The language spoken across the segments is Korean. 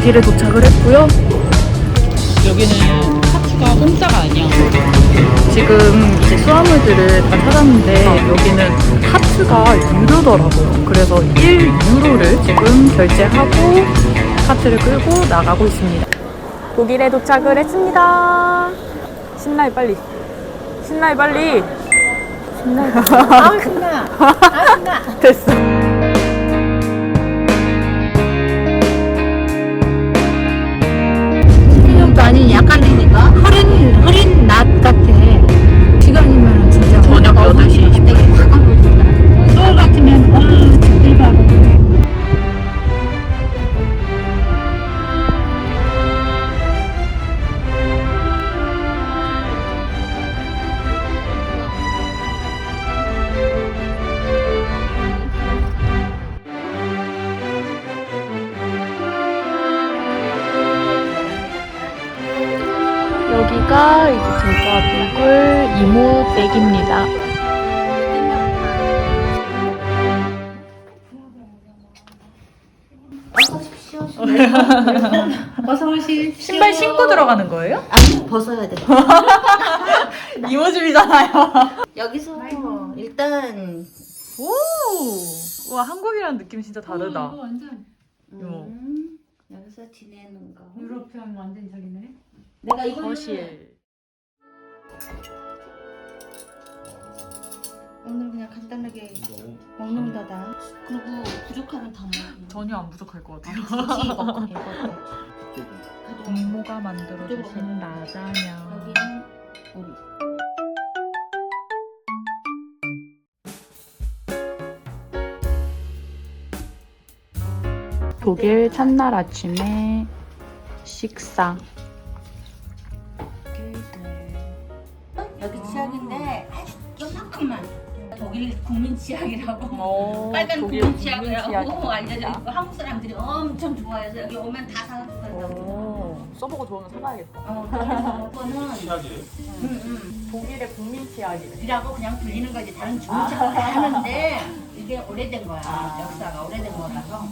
독일에 도착을 했고요. 여기는 파티가 공짜가 아니야. 지금 이제 수화물들을 다 찾았는데 여기는 하트가 유료더라고요. 그래서 1유로를 지금 결제하고 카트를 끌고 나가고 있습니다. 독일에 도착을 했습니다. 신나요 빨리. 신나요 빨리. 신나요. 아 신나. 아 신나. 됐어. 이모 댁입니다. 어서 오시. 신발 신고 들어가는 거예요? 아니 벗어야 돼. 이모 집이잖아요. 여기서 일단 오! 와 한국이랑 느낌 진짜 다르다. 완전 이모. 음, 여기서 지내는 거. 유럽형 완전 저기네. 내가 이거 거실. 오늘 그냥 간단하게 먹는 거다. 그리고 부족하면 더 먹어. 전혀 안 부족할 것 같아요. 굳이 이거 이거 이거. 가져와. 이모가 만들어주신 라자냐. 여기는 우리. 독일 첫날 아침에 식사. 국민 치약이라고 오, 빨간 어, 독일 국민 치약이라고 치약입니다. 알려져 있고 한국 사람들이 엄청 좋아해서 여기 오면 다 사가지고 간다고. 오, 써보고 좋으면 사가야겠다. 어, 그래서 이거는 음, 음. 독일의 국민 치약이래. 이라고 그냥 불리는 거지 다른 좋은 치약을 다 하는데 이게 오래된 거야 역사가 오래된 거라서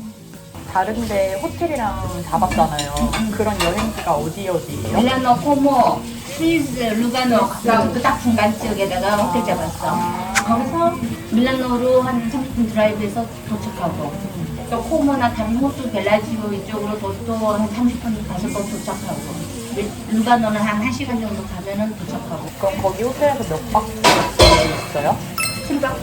다른데 호텔이랑 잡았잖아요. 그런 여행지가 어디 어디예요? 밀라노, 코모, 스위스, 루가노 그딱 중간 지역에다가 호텔 잡았어. 거기서 밀라노로 한 30분 드라이브해서 도착하고 또 코모나 다른 호수 벨라지오 이쪽으로 또한 30분 가서 또 도착하고 밀- 루가노는 한 1시간 정도 가면은 도착하고 그럼 거기 호텔에서 몇 박 있어요? 7박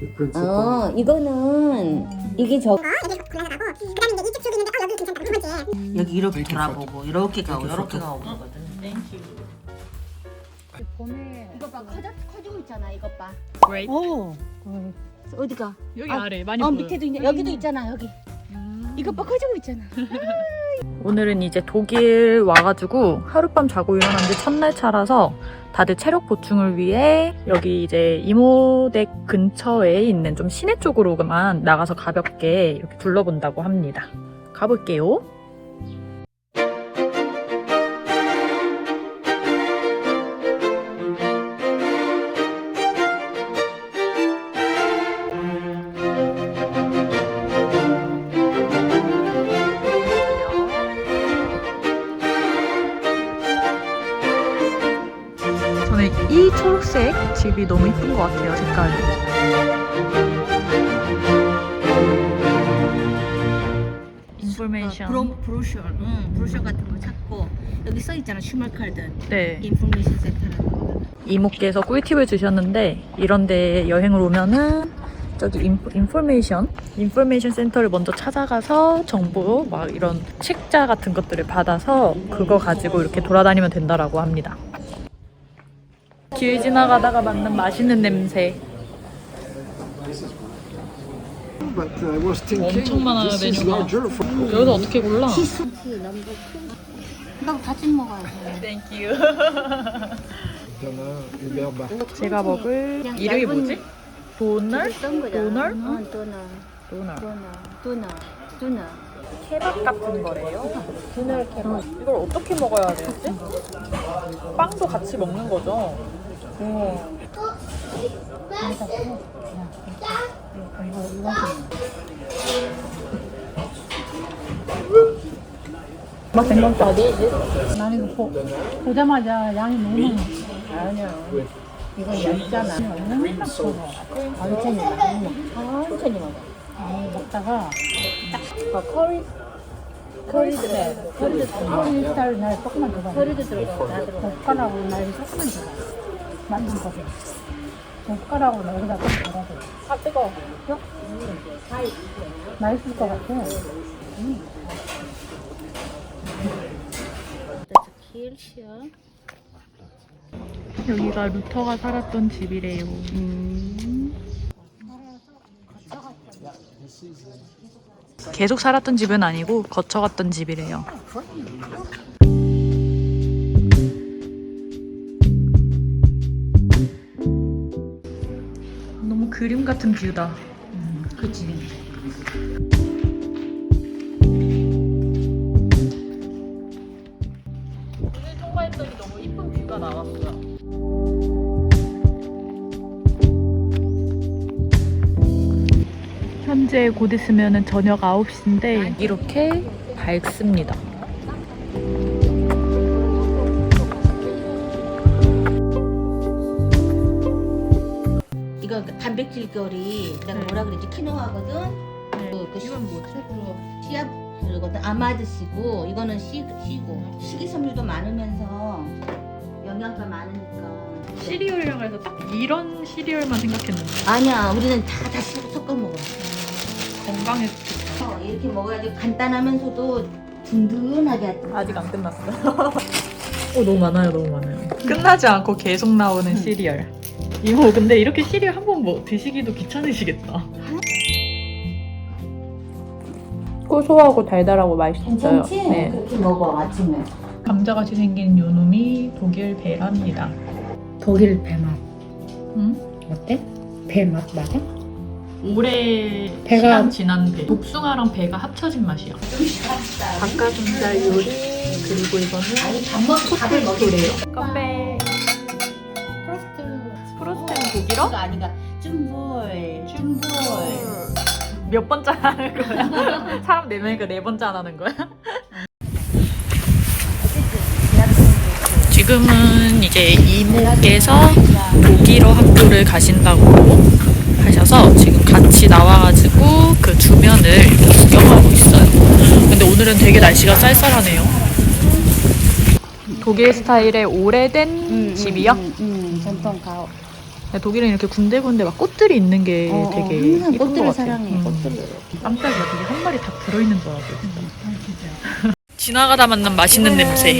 The principle. 어, 이거는 이게 저 여기 어 이렇게 돌아보고 이렇게 가고 이렇게 가고 그러거든. 이거 봐 커져 커지고 있잖아. 이거 봐. Great. 오. 어디가? 여기 아, 아래 많이 어 보여요. 밑에도 있네. 여기도 있잖아. 여기. 이거 봐 커지고 있잖아. 오늘은 이제 독일 와가지고 하룻밤 자고 일어났는데 첫날 차라서 다들 체력 보충을 위해 여기 이제 이모댁 근처에 있는 좀 시내 쪽으로만 나가서 가볍게 이렇게 둘러본다고 합니다. 가볼게요. 이 너무 이쁜 것 같아요, 색깔이. 인포메이션. 브로 브로셔. 응. 브로셔 같은 거 찾고 여기 써 있잖아. 슈말칼든 네. 인포메이션 센터라는 거. 이모께서 꿀팁을 주셨는데 이런데 여행을 오면은 저기 인포, 인포메이션 인포메이션 센터를 먼저 찾아가서 정보 막 이런 책자 같은 것들을 받아서 그거 가지고 이렇게 돌아다니면 된다라고 합니다. 길 지나가다가 맡는 맛있는 냄새. But I was thinking 엄청 많아요, 메뉴가. for 여기서 어떻게 골라? 나 같이 먹어야 돼. 땡큐. 제가 먹을 이름이 뭐지? 도널? 도널? 도널. 도너. 도너. 케밥 같은 거래요. 디널 케밥. 이걸 어떻게 먹어야 되지? 빵도 같이 먹는 거죠? 오. 막 생각도 나는 이거 보, 보자마자 양이 너무 많아. 아니야. 이거 얇잖아. 얼마나 커. 천천히 먹어. 천천히 먹어. 아, 먹다가 딱 커리 커리 스타일 커리 커리 스타일 날 조금만 더 봐. 커리도 들어가. 젓가락으로 날 조금만 더 봐. 만든 거. 젓가락으로 날 여기다 좀 달아줘. 아 뜨거. 맛있을 것 같아. 여기가 루터가 살았던 집이래요. 계속 살았던 집은 아니고 거쳐갔던 집이래요. 그림 같은 뷰다. 그치. 오늘 통과했더니 너무 이쁜 뷰가 나왔어요. 현재 곧 있으면 저녁 9시인데 이렇게 밝습니다. 이거 단백질 결이 내가 네. 뭐라 그랬지 키노아거든. 그, 그 이건 뭐지? 시- 씨앗 그거든 아마드시고 이거는 씨 씨고 식이섬유도 많으면서 영양가 많으니까. 시리얼이라고 해서 딱 이런 시리얼만 생각했는데 아니야 우리는 다 다시 섞어 먹어. 건강에 좋다. 어, 이렇게 먹어야지 간단하면서도 든든하게. 아직 안 끝났어요. 오 너무 많아요, 너무 많아요. 끝나지 않고 계속 나오는 시리얼. 이모 근데 이렇게 시리얼 한번 뭐 드시기도 귀찮으시겠다. 고소하고 달달하고 맛있어요. 괜찮지? 네. 그렇게 먹어 아침에. 감자같이 생긴 요 놈이 독일 베라입니다. 독일 배맛 응? 어때? 배맛 맞아? 오래 배가- 시간 지난 배. 복숭아랑 배가 합쳐진 맛이야. 닭가슴살 요리 그리고 이거는 아니 밥 먹고 밥을 먹이래요. 카페 독일어? 가 아니가 쭌볼 쭌볼. 몇 번째 하는 거야? 사람 네 명이니까 네 번째 안 하는 거야? 지금은 이제 이모께서 독일어 학교를 가신다고 하셔서 지금 같이 나와가지고 그 주변을 구경하고 있어요. 근데 오늘은 되게 날씨가 쌀쌀하네요. 독일 스타일의 오래된 집이요? 음, 전통 가옥. 네, 독일은 이렇게 군데군데 막 꽃들이 있는 게 어, 어, 되게 항상 예쁜 꽃들을 것 같아요. 사랑해. 음. 꽃들을. 깜짝이야, 되게 한 마리 다 들어있는 줄 알았어요. 지나가다 만난 맛있는 냄새.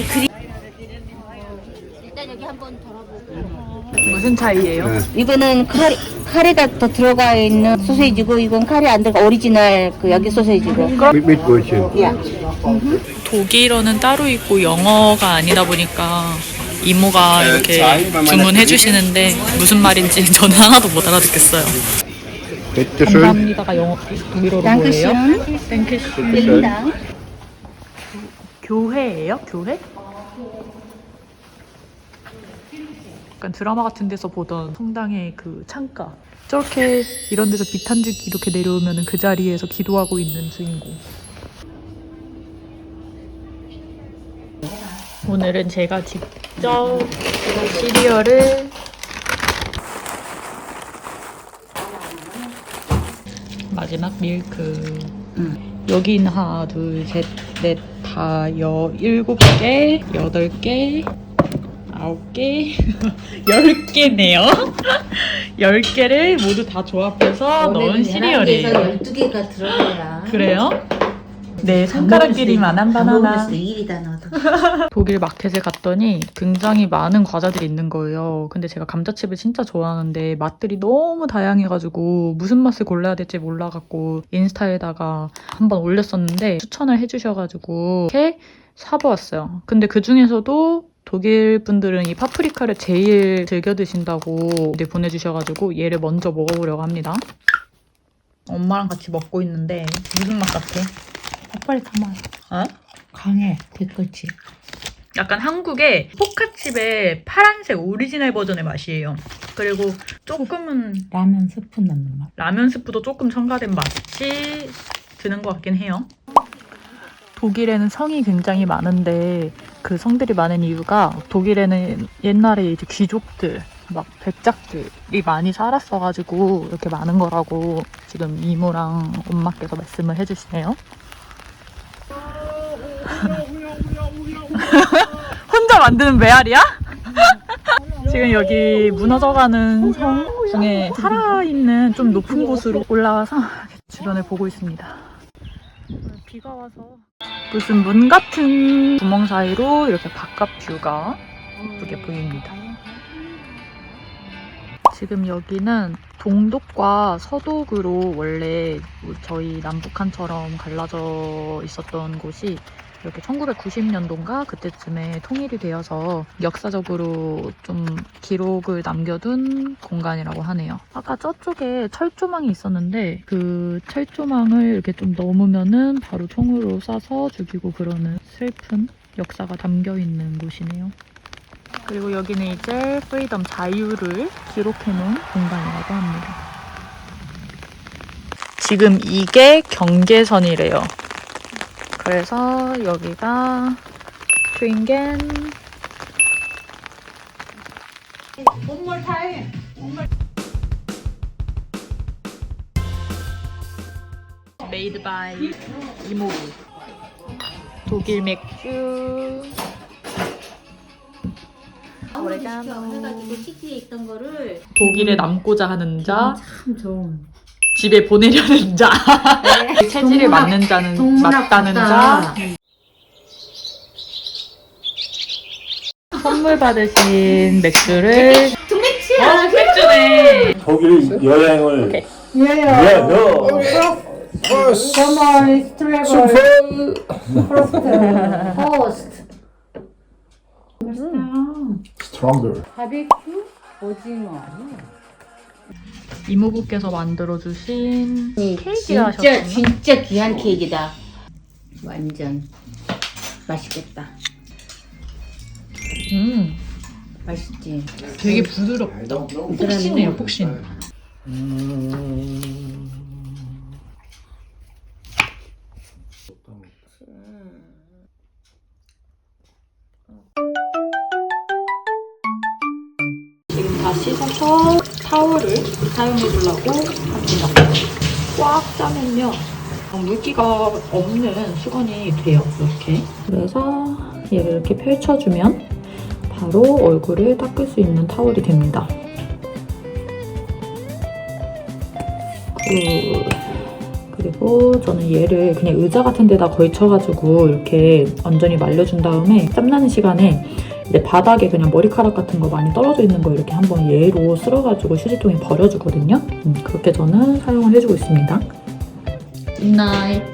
일단 여기 한번 돌아보고. 무슨 차이예요? 이거는 카레 카레가 더 들어가 있는 소세지고 이건 카레 안 들어가 오리지널 그 여기 소세지고. 독일어는 따로 있고 영어가 아니다 보니까 이모가 이렇게 주문해 주시는데 무슨 말인지 저는 하나도 못 알아듣겠어요. 감사합니다가 영어 독일어로 뭐예요? 땡큐. 교회예요? 교회? 약간 드라마 같은 데서 보던 성당의 그 창가. 저렇게 이런 데서 비탄즉 이렇게 내려오면 그 자리에서 기도하고 있는 주인공. 오늘은 제가 직접 시리얼을 마지막 밀크. 여기 있는 하나, 둘, 셋, 넷, 다, 여, 일곱 개, 여덟 개, 아홉 개, 열 개네요. 열 개를 모두 다 조합해서 넣은 시리얼이에요. 12개가 들어가야. 그래요? 네, 손가락끼리만 한 바나나. 일이다 너도. 독일 마켓에 갔더니 굉장히 많은 과자들이 있는 거예요. 근데 제가 감자칩을 진짜 좋아하는데 맛들이 너무 다양해가지고 무슨 맛을 골라야 될지 몰라갖고 인스타에다가 한번 올렸었는데 추천을 해주셔가지고 이렇게 사보았어요. 근데 그 중에서도 독일 분들은 이 파프리카를 제일 즐겨 드신다고 보내주셔가지고 얘를 먼저 먹어보려고 합니다. 엄마랑 같이 먹고 있는데 무슨 맛 같아? 파프리카 맛 어? 강해 댓글치 약간 한국의 포카칩의 파란색 오리지널 버전의 맛이에요. 그리고 조금은 라면 스프 넣는 맛 라면 스프도 조금 첨가된 맛이 드는 것 같긴 해요. 독일에는 성이 굉장히 많은데 그 성들이 많은 이유가 독일에는 옛날에 이제 귀족들 막 백작들이 많이 살았어가지고 이렇게 많은 거라고 지금 이모랑 엄마께서 말씀을 해주시네요. 혼자 만드는 메아리야? 지금 여기 무너져가는 성 중에 살아있는 좀 높은 곳으로 올라와서 주변을 보고 있습니다. 비가 와서 무슨 문 같은 구멍 사이로 이렇게 바깥 뷰가 예쁘게 보입니다. 지금 여기는 동독과 서독으로 원래 저희 남북한처럼 갈라져 있었던 곳이 이렇게 1990년도인가 그때쯤에 통일이 되어서 역사적으로 좀 기록을 남겨둔 공간이라고 하네요. 아까 저쪽에 철조망이 있었는데 그 철조망을 이렇게 좀 넘으면은 바로 총으로 쏴서 죽이고 그러는 슬픈 역사가 담겨 있는 곳이네요. 그리고 여기는 이제 프리덤 자유를 기록해 놓은 공간이라고 합니다. 지금 이게 경계선이래요. 그래서 여기가 트윈겐. 메이드 바이 이모부 독일 맥주. 있던 거를 독일에 남고자 하는 자. 참 좋은. 집에 보내려는 자. 체질에 맞는 자는 맞다는 자. 선물 받으신 맥주를 어, 맥주네. 독일 여행을 예요. 위해서 정말 스트레블 프로스트. 호스트. Stronger. 바비큐 오징어. 이모부께서 만들어주신 케이크를 진짜 하셨어요 진짜 귀한 케이크다. 완전 맛있겠다. 음, 맛있지. 되게 부드럽다 폭신해요 폭신 지금 다 씻어서 타월을 사용해 주려고 합니다. 꽉 짜면요. 물기가 없는 수건이 돼요, 이렇게. 그래서 얘를 이렇게 펼쳐주면 바로 얼굴을 닦을 수 있는 타월이 됩니다. 그, 그리고 저는 얘를 그냥 의자 같은 데다 걸쳐가지고 이렇게 완전히 말려준 다음에 짬나는 시간에 이제 바닥에 그냥 머리카락 같은 거 많이 떨어져 있는 거 이렇게 한번 얘로 쓸어가지고 휴지통에 버려주거든요. 음, 그렇게 저는 사용을 해주고 있습니다. 굿나잇.